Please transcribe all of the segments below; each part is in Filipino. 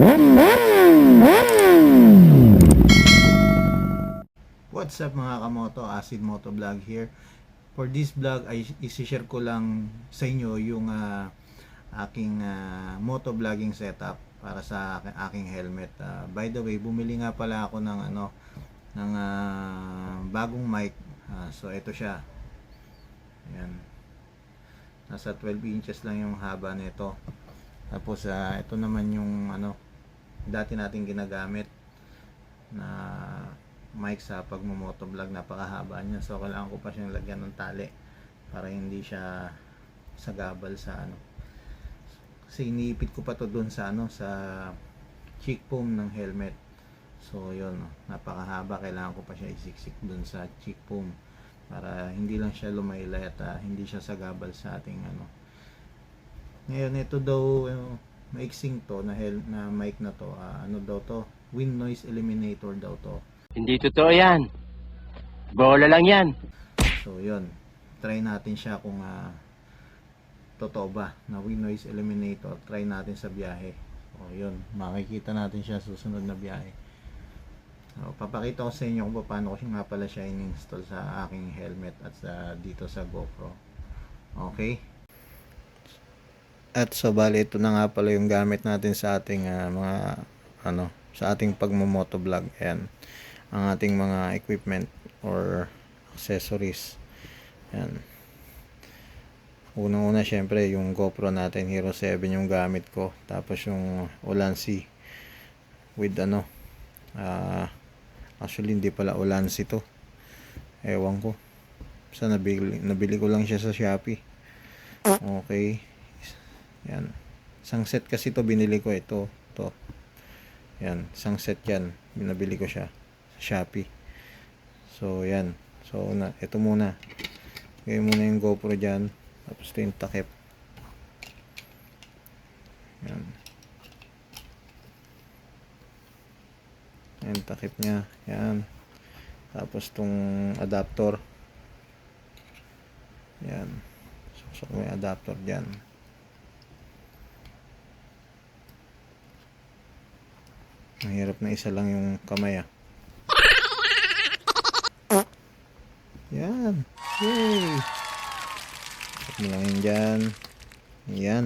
What's up mga kamoto? Acid Moto Vlog here. For this vlog ay isi-share ko lang sa inyo yung ah, aking ah, moto vlogging setup para sa aking, aking helmet. Ah, by the way, bumili nga pala ako ng ano ng ah, bagong mic. Ah, so ito siya. Ayan. Nasa 12 inches lang yung haba nito. Tapos ah, ito naman yung ano dati nating ginagamit na mic sa pagmumotovlog napakahaba niya. So kailangan ko pa siyang lagyan ng tali para hindi siya sagabal sa ano. Kasi iniipit ko pa to doon sa ano sa cheek foam ng helmet. So yun napakahaba. Kailangan ko pa siya isiksik doon sa cheek foam para hindi lang siya lumaylay at ah, hindi siya sagabal sa ating ano. Ngayon ito daw uh, maiksing to na hel na mic na to ah, ano daw to wind noise eliminator daw to Hindi totoo yan. Bola lang yan. So, yun. Try natin siya kung ah, totoo ba na wind noise eliminator. Try natin sa biyahe. O, yun. Makikita natin siya sa susunod na biyahe. So, papakita ko sa inyo kung paano ko siya nga pala siya in-install sa aking helmet at sa, dito sa GoPro. Okay? At so, bali, ito na nga pala yung gamit natin sa ating ah, mga, ano, sa ating pagmumotovlog. Ayan ang ating mga equipment or accessories. Yan. Unang-una syempre yung GoPro natin Hero 7 yung gamit ko. Tapos yung Ulanzi with ano ah actually hindi pala Ulanzi to. Ewan ko. Basta nabili, nabili ko lang siya sa Shopee. Okay. Yan. Isang set kasi to binili ko ito. To. Yan. Isang set yan. Binabili ko siya. Shopee. So, yan. So, na, ito muna. Gawin muna yung GoPro dyan. Tapos ito yung takip. Yan. Yan, takip niya. Yan. Tapos itong adapter. Yan. So, so may adapter dyan. Mahirap na isa lang yung kamay ah. Yan. Yay. Mo lang yun dyan. Yan.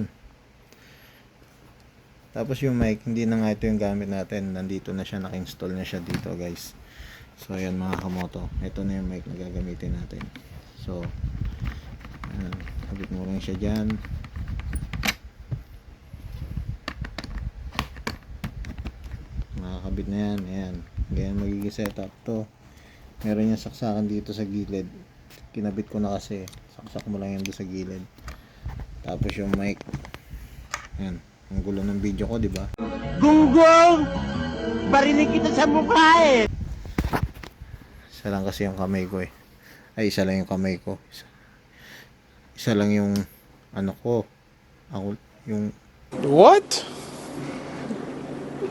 Tapos yung mic, hindi na nga ito yung gamit natin. Nandito na siya, naka-install na siya dito guys. So yan mga kamoto. Ito na yung mic na gagamitin natin. So, yan. Kabit mo lang siya dyan. Makakabit na yan. Ayan. Ganyan magiging setup to meron yung saksakan dito sa gilid kinabit ko na kasi saksak mo lang yan doon sa gilid tapos yung mic yan ang gulo ng video ko di ba Gunggong! Barinig kita sa mukha eh! isa lang kasi yung kamay ko eh ay isa lang yung kamay ko isa, isa lang yung ano ko ako yung What?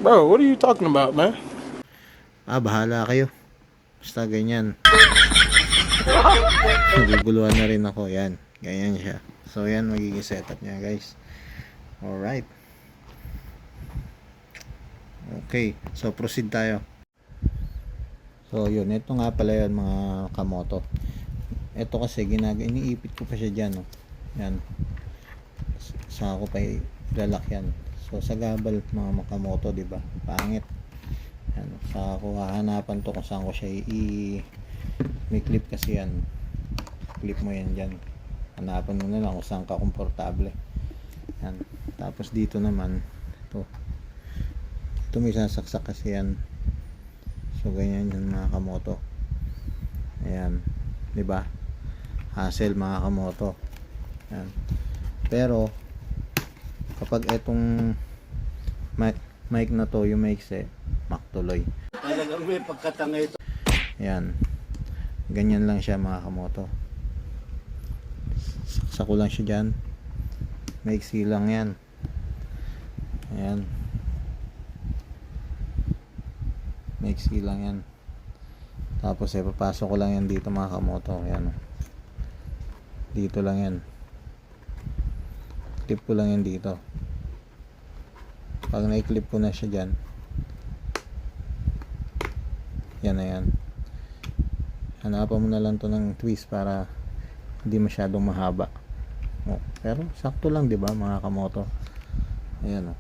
Bro, what are you talking about, man? ah bahala kayo. Basta ganyan. Naguguluhan na rin ako. Yan. Ganyan siya. So yan magiging setup niya guys. Alright. Okay. So proceed tayo. So yun. Ito nga pala yun mga kamoto. Ito kasi ginag iniipit ko pa siya dyan oh. yan. Sa ako pa ilalak yan so sa gabal mga makamoto di ba? Pangit. Yan. Sa ako hahanapan to kung saan ko siya i may clip kasi yan. Clip mo yan dyan. Hanapan mo na lang kung saan ka komportable. Yan. Tapos dito naman ito. Ito may sasaksak kasi yan. So ganyan yung mga kamoto. Ayan. Di ba? Hassle mga kamoto. Yan. Pero kapag etong mic, mic na to yung mic set maktuloy Talagang may pagkatanga ito. Ayan. Ganyan lang siya mga kamoto. Saksak ko lang siya dyan. Maiksi lang yan. Ayan. Maiksi lang yan. Tapos eh, papasok ko lang yan dito mga kamoto. Ayan. Dito lang yan. Clip ko lang yan dito. pag na-clip ko na siya dyan yan na yan. Hanapan mo na lang to ng twist para hindi masyadong mahaba. Oh, pero sakto lang di ba mga kamoto? Ayan oh.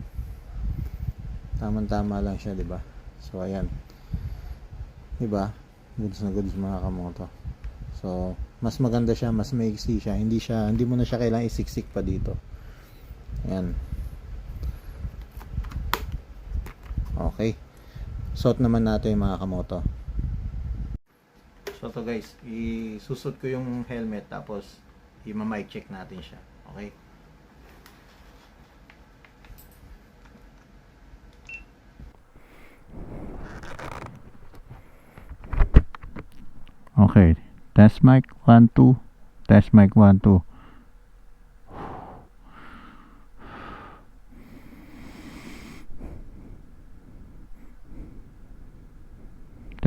tamang tama lang siya di ba? So ayan. Di ba? Goods na goods mga kamoto. So mas maganda siya mas maiksi siya. Hindi siya hindi mo na siya kailangan isiksik pa dito ayan okay. Suot naman natin yung mga kamoto. So to guys isusot ko yung helmet tapos i-mic check natin siya. Okay? Okay, test mic 1 2. Test mic 1 2.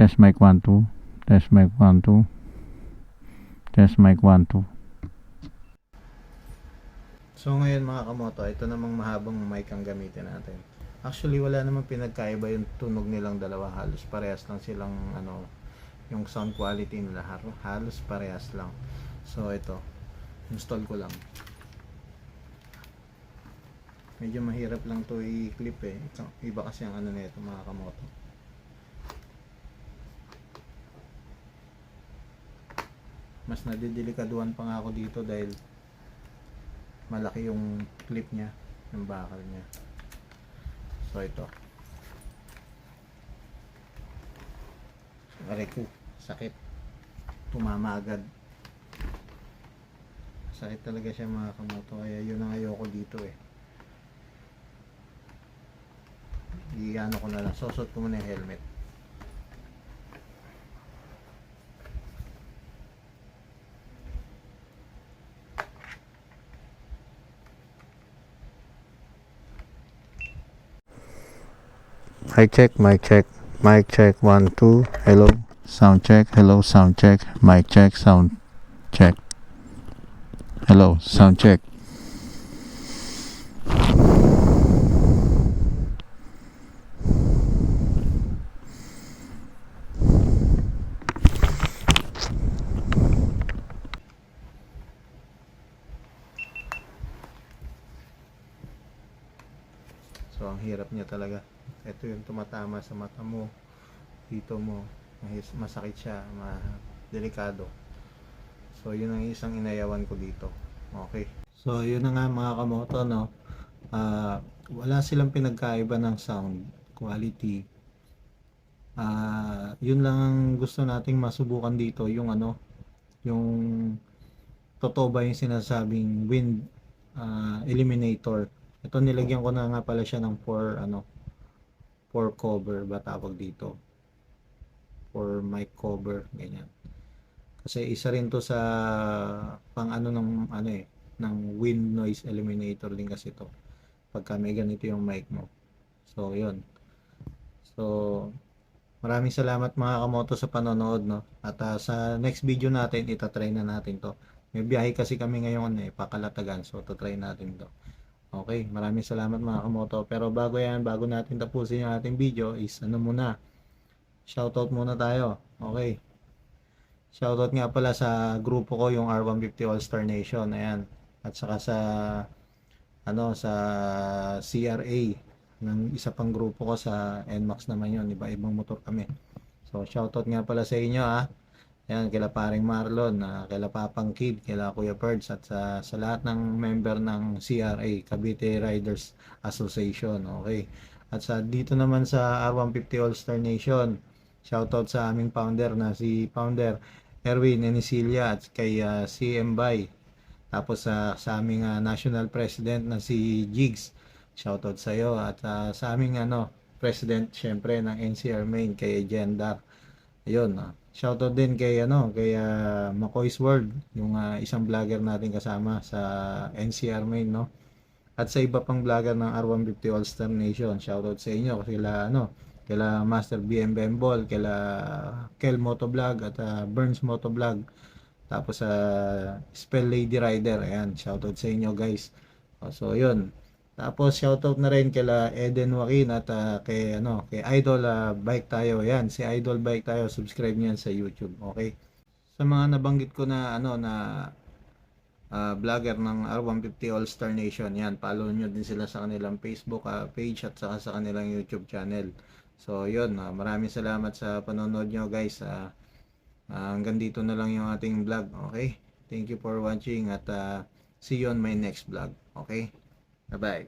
Test mic 1 2. Test mic 1 2. Test mic 1 2. So ngayon mga kamoto, ito namang mahabang mic ang gamitin natin. Actually wala namang pinagkaiba yung tunog nilang dalawa, halos parehas lang silang ano yung sound quality nila halos parehas lang so ito install ko lang medyo mahirap lang to i-clip eh iba kasi ang ano nito mga kamoto mas nadidelikaduhan pa nga ako dito dahil malaki yung clip niya yung bakal niya so ito Aray ko, sakit. Tumama agad. Sakit talaga siya mga kamoto. Kaya yun ang ayoko dito eh. Iano ko na lang. Sosot ko muna yung helmet. Mic check, mic check. Mic check, one, two. Hello, sound check. Hello, sound check. Mic check, sound check. Hello, sound check. So, ang hirap niya talaga. Ito yung tumatama sa mata mo, dito mo, masakit siya, ma delikado. So, yun ang isang inayawan ko dito. Okay. So, yun na nga mga kamoto, no? Ah, wala silang pinagkaiba ng sound quality. Ah, yun lang ang gusto nating masubukan dito, yung ano, yung totoo ba yung sinasabing wind ah, eliminator. Ito nilagyan ko na nga pala siya ng for ano, for cover ba tawag dito? For mic cover ganyan. Kasi isa rin to sa pang ano ng ano eh ng wind noise eliminator din kasi to. Pagka may ganito yung mic mo. So yun. So maraming salamat mga kamoto sa panonood no? At ah, sa next video natin itatry na natin to. May biyahe kasi kami ngayon eh pakalatagan. So to try natin to Okay, maraming salamat mga kamoto. Pero bago yan, bago natin tapusin yung ating video is ano muna, shoutout muna tayo. Okay. Shoutout nga pala sa grupo ko, yung R150 All Star Nation. Ayan. At saka sa ano sa CRA ng isa pang grupo ko sa NMAX naman yun. Iba ibang motor kami. So shoutout nga pala sa inyo ha. Ayan, kila paring Marlon, uh, kila Papang Kid, kila Kuya Perds, at sa, sa lahat ng member ng CRA, Cavite Riders Association. Okay. At sa dito naman sa R150 All Star Nation, shoutout sa aming founder na si founder Erwin Enisilia at kay ah, CM Bay. Tapos sa sa aming ah, national president na si Jigs. Shoutout sa iyo at ah, sa aming ano president syempre ng NCR Main kay Jendar. Ayun, ah. Shoutout din kay ano, kay ah, McCoy's World, yung ah, isang vlogger natin kasama sa NCR Main, no. At sa iba pang vlogger ng R150 All Star Nation, shoutout sa inyo kila ano, kila Master BM Bembol, kila Kel Motovlog at ah, Burns Motovlog. Tapos sa Spell Lady Rider, ayan, shoutout sa inyo guys. So, yun. Tapos shoutout na rin kila Eden Joaquin at ah, kay ano, kay Idol ah, Bike tayo. Yan, si Idol Bike tayo. Subscribe niyan sa YouTube, okay? Sa mga nabanggit ko na ano na ah, vlogger ng R150 All Star Nation, yan, follow nyo din sila sa kanilang Facebook ah, page at saka sa kanilang YouTube channel. So, yun, ah, maraming salamat sa panonood nyo guys. Ah, ah, hanggang dito na lang yung ating vlog, okay? Thank you for watching at ah, see you on my next vlog, okay? Bye-bye.